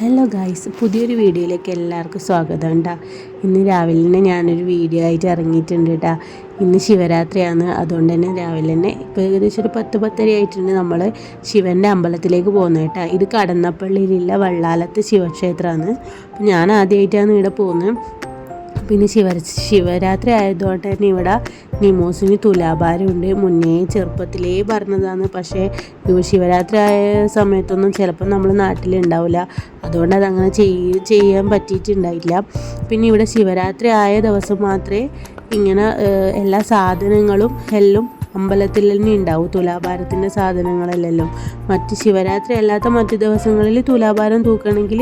Hello guys പുതിയൊരു വീഡിയോയിലേക്ക് എല്ലാവർക്കും സ്വാഗതം ഉണ്ടാ ഇന്ന് രാവിലെ തന്നെ ഞാനൊരു വീഡിയോ ആയിട്ട് ഇറങ്ങിയിട്ടുണ്ട് കേട്ടാ ഇന്ന് ശിവരാത്രിയാണ് അതുകൊണ്ട് തന്നെ രാവിലെ തന്നെ ഇപ്പോൾ ഏകദേശം ഒരു പത്ത് പത്തര ആയിട്ടുണ്ട് നമ്മൾ ശിവന്റെ അമ്പലത്തിലേക്ക് പോകുന്നത് കേട്ടാ ഇത് കടന്നപ്പള്ളിയിലുള്ള വള്ളാലത്ത് ശിവക്ഷേത്രമാണ്. ഞാൻ ആദ്യമായിട്ടാണ് ഇവിടെ പോകുന്നത്. പിന്നെ ശിവ ശിവരാത്രി ആയതുകൊണ്ട് തന്നെ ഇവിടെ നിമോസിന് തുലാഭാരമുണ്ട്. മുന്നേ ചെറുപ്പത്തിലേ പറഞ്ഞതാണ്. പക്ഷേ ശിവരാത്രി ആയ സമയത്തൊന്നും ചിലപ്പോൾ നമ്മൾ നാട്ടിലുണ്ടാവില്ല അതുകൊണ്ട് അതങ്ങനെ ചെയ്യ ചെയ്യാൻ പറ്റിയിട്ടുണ്ടായില്ല. പിന്നെ ഇവിടെ ശിവരാത്രി ആയ ദിവസം മാത്രമേ ഇങ്ങനെ എല്ലാ സാധനങ്ങളും എല്ലാം അമ്പലത്തിൽ തന്നെ ഉണ്ടാവും. തുലാഭാരത്തിന്റെ സാധനങ്ങളല്ലല്ലോ മറ്റ് ശിവരാത്രി അല്ലാത്ത മറ്റ് ദിവസങ്ങളിൽ തുലാഭാരം തൂക്കണമെങ്കിൽ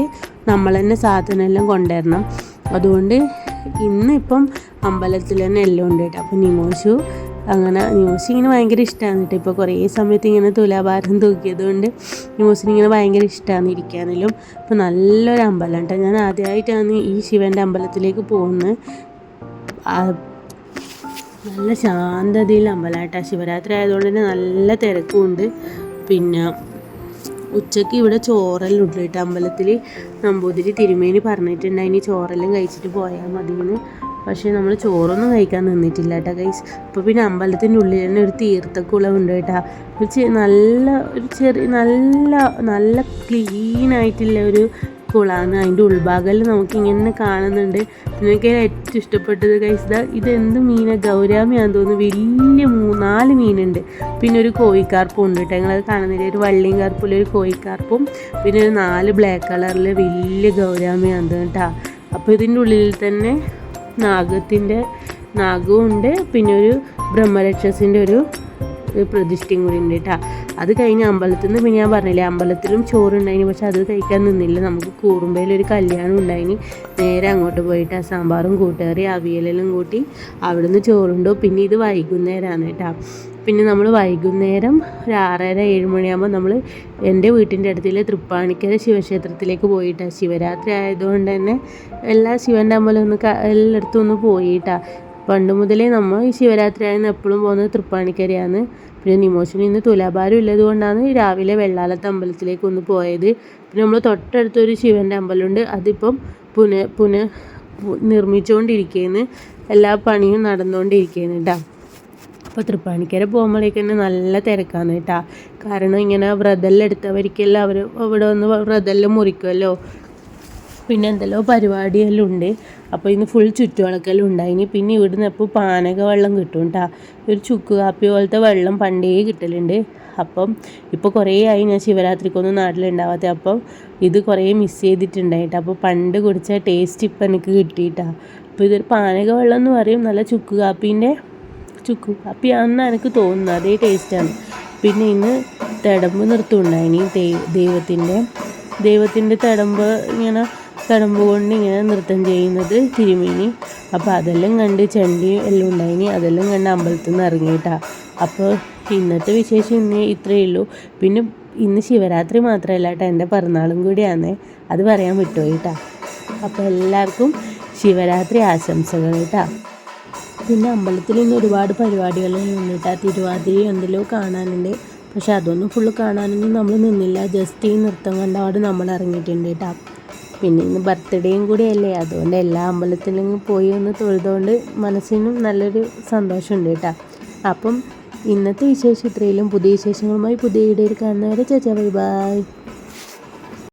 നമ്മൾ തന്നെ സാധനം എല്ലാം കൊണ്ടുവരണം. അതുകൊണ്ട് ഇന്നിപ്പം അമ്പലത്തിൽ തന്നെ എല്ലാം ഉണ്ട് കേട്ടോ. അപ്പോൾ നിമോഷു അങ്ങനെ നിമോസ് ഇങ്ങനെ ഭയങ്കര ഇഷ്ടമാണ് കേട്ടോ. ഇപ്പോൾ കുറേ സമയത്ത് ഇങ്ങനെ തുലാഭാരം തൂക്കിയത് കൊണ്ട് നിമോസിന് ഇങ്ങനെ ഭയങ്കര ഇഷ്ടമാണ് ഇരിക്കാനെല്ലാം. അപ്പോൾ നല്ലൊരു അമ്പലം കേട്ടോ. ഞാൻ ആദ്യമായിട്ടാണ് ഈ ശിവന്റെ അമ്പലത്തിലേക്ക് പോകുന്നത്. നല്ല ശാന്തതയിൽ അമ്പലം കേട്ടോ. ശിവരാത്രി ആയതുകൊണ്ട് തന്നെ നല്ല തിരക്കുമുണ്ട്. പിന്നെ ഉച്ചയ്ക്ക് ഇവിടെ ചോറെല്ലാം ഉണ്ട്. കേട്ടോ അമ്പലത്തിൽ നമ്പൂതിരി തിരുമേനി പറഞ്ഞിട്ടുണ്ടായിനി ചോറെല്ലാം കഴിച്ചിട്ട് പോയാൽ മതിയെന്ന്. പക്ഷേ നമ്മൾ ചോറൊന്നും കഴിക്കാൻ നിന്നിട്ടില്ല കേട്ടോ ഗൈസ് അപ്പോൾ പിന്നെ അമ്പലത്തിന്റെ ഉള്ളിൽ തന്നെ ഒരു തീർത്ഥക്കുളമുണ്ട് കേട്ടോ. ഒരു നല്ല ഒരു ചെറിയ നല്ല നല്ല ക്ലീൻ ആയിട്ടുള്ള ഒരു കുളമാണ് അതിന്റെ ഉൾഭാഗത്തിൽ നമുക്ക് ഇങ്ങനെ കാണുന്നുണ്ട്. നിങ്ങൾക്ക് ഏറ്റവും ഇഷ്ടപ്പെട്ടത് കഴിച്ചത് ഇതെന്ത് മീന? ഗൗരാമിയാന്ന് തോന്നുന്നു. വലിയ മൂന്നാൽ മീനുണ്ട്. പിന്നെ ഒരു കോഴിക്കാർപ്പും ഉണ്ട് കേട്ടോ ഞങ്ങളത് കാണുന്നില്ല? ഒരു വള്ളിയും കാർപ്പും ഒരു കോഴിക്കാർപ്പും. പിന്നെ ഒരു നാല് ബ്ലാക്ക് കളറിൽ വലിയ ഗൗരാമിയാന്ന് കേട്ടോ അപ്പോൾ ഇതിന്റെ ഉള്ളിൽ തന്നെ നാഗത്തിന്റെ നാഗവും ഉണ്ട്. പിന്നെ ഒരു ബ്രഹ്മരക്ഷസിന്റെ ഒരു പ്രതിഷ്ഠയും കൂടി ഉണ്ട് കേട്ടോ അത് കഴിഞ്ഞ് അമ്പലത്തിൽ നിന്ന് പിന്നെ ഞാൻ പറഞ്ഞില്ലേ അമ്പലത്തിലും ചോറുണ്ടായിന് പക്ഷെ അത് കഴിക്കാൻ നിന്നില്ല. നമുക്ക് കൂറുമ്പയിലൊരു കല്യാണം ഉണ്ടായിന്. നേരെ അങ്ങോട്ട് പോയിട്ട് ആ സാമ്പാറും കൂട്ടുകറി അവിയലെല്ലാം കൂട്ടി അവിടുന്ന് ചോറുണ്ടോ. പിന്നെ ഇത് വൈകുന്നേരമാണ് കേട്ടോ. പിന്നെ നമ്മൾ വൈകുന്നേരം ഒരു ആറര ഏഴ് മണിയാകുമ്പോൾ നമ്മൾ എന്റെ വീട്ടിന്റെ അടുത്തുള്ള തൃപ്പാണിക്കര ശിവക്ഷേത്രത്തിലേക്ക് പോയിട്ടാണ് ശിവരാത്രി ആയതുകൊണ്ട് തന്നെ എല്ലാ ശിവന്റെ അമ്പലം ഒന്ന് എല്ലായിടത്തും ഒന്ന് പോയിട്ടാണ് പണ്ട് മുതലേ നമ്മൾ ഈ ശിവരാത്രി ആയെന്ന് എപ്പോഴും പോകുന്നത് തൃപ്പാണിക്കരയാണ്. പിന്നെ നിമോഷന് ഇന്ന് തുലാഭാരം ഉള്ളത് കൊണ്ടാണ് രാവിലെ വെള്ളാലത്ത് അമ്പലത്തിലേക്ക് ഒന്ന് പോയത്. പിന്നെ നമ്മൾ തൊട്ടടുത്തൊരു ശിവന്റെ അമ്പലമുണ്ട്. അതിപ്പം പുന പുന നിർമ്മിച്ചുകൊണ്ടിരിക്കുകയാണ് എല്ലാ പണിയും നടന്നുകൊണ്ടിരിക്കുകയാണ് കേട്ടോ അപ്പോൾ തൃപ്പാണിക്കര പോകുമ്പോഴേക്ക് തന്നെ നല്ല തിരക്കാണ് കേട്ടോ കാരണം ഇങ്ങനെ വ്രതെല്ലാം എടുത്തവർക്കെല്ലാം അവർ അവിടെ വന്ന് വ്രതെല്ലാം മുറിക്കുമല്ലോ പിന്നെ എന്തെല്ലോ പരിപാടിയെല്ലാം ഉണ്ട്. അപ്പോൾ ഇന്ന് ഫുൾ ചുറ്റുവിളക്കെല്ലാം ഉണ്ടായിനി പിന്നെ ഇവിടുന്ന് എപ്പോൾ പാനക വെള്ളം കിട്ടും കേട്ടോ ഒരു ചുക്ക് കാപ്പി പോലത്തെ വെള്ളം പണ്ടേ കിട്ടലുണ്ട്. അപ്പം ഇപ്പോൾ കുറേ ആയി ഞാൻ ശിവരാത്രിക്കൊന്നും നാട്ടിലുണ്ടാവാത്ത. അപ്പം ഇത് കുറേ മിസ് ചെയ്തിട്ടുണ്ടായിട്ട് അപ്പോൾ പണ്ട് കുടിച്ച ടേസ്റ്റ് ഇപ്പം എനിക്ക് കിട്ടിയിട്ടാണ് അപ്പോൾ ഇതൊരു പാനക വെള്ളം എന്ന് പറയും. നല്ല ചുക്ക് കാപ്പീന്റെ ചുക്ക് കാപ്പിയാണെന്ന് എനിക്ക് തോന്നുന്നത്. അതേ ടേസ്റ്റാണ് പിന്നെ ഇന്ന് തിടമ്പ് നിർത്തുണ്ടായിനി ദൈവത്തിന്റെ ദൈവത്തിന്റെ തിടമ്പ് ഇങ്ങനെ കടമ്പ് കൊണ്ട് ഇങ്ങനെ നൃത്തം ചെയ്യുന്നത് തിരുമേനി. അപ്പോൾ അതെല്ലാം കണ്ട് ചണ്ടി എല്ലാം ഉണ്ടായിനി. അതെല്ലാം കണ്ട് അമ്പലത്തിൽ നിന്ന് ഇറങ്ങിയിട്ടാ. അപ്പോൾ ഇന്നത്തെ വിശേഷം ഇന്ന് ഇത്രയേ ഉള്ളൂ. പിന്നെ ഇന്ന് ശിവരാത്രി മാത്രമല്ല കേട്ടോ എന്റെ പിറന്നാളും കൂടിയാന്ന്. അത് പറയാൻ വിട്ടുപോയിട്ടാ. അപ്പോൾ എല്ലാവർക്കും ശിവരാത്രി ആശംസകൾ കേട്ടാ പിന്നെ അമ്പലത്തിൽ ഇന്ന് ഒരുപാട് പരിപാടികൾ ഉണ്ട് കേട്ടോ തിരുവാതിര എന്തെല്ലോ കാണാനുണ്ട്. പക്ഷെ അതൊന്നും ഫുള്ള് കാണാനൊന്നും നമ്മൾ നിന്നില്ല. ജസ്റ്റ് ഈ നൃത്തം കണ്ടപാട് നമ്മൾ ഇറങ്ങിയിട്ടുണ്ട് കേട്ടോ പിന്നെ ഇന്ന് ബർത്ത്ഡേയും കൂടിയല്ലേ. അതുകൊണ്ട് എല്ലാ അമ്പലത്തിലും പോയി ഒന്ന് തൊഴുതുകൊണ്ട് മനസ്സിനും നല്ലൊരു സന്തോഷമുണ്ട് കേട്ടോ. അപ്പം ഇന്നത്തെ വിശേഷം ഇത്രയിലും പുതിയ വിശേഷങ്ങളുമായി പുതിയ വീഡിയോയിൽ കാണുന്നവരെ ചേച്ചാ ബൈ ബൈ.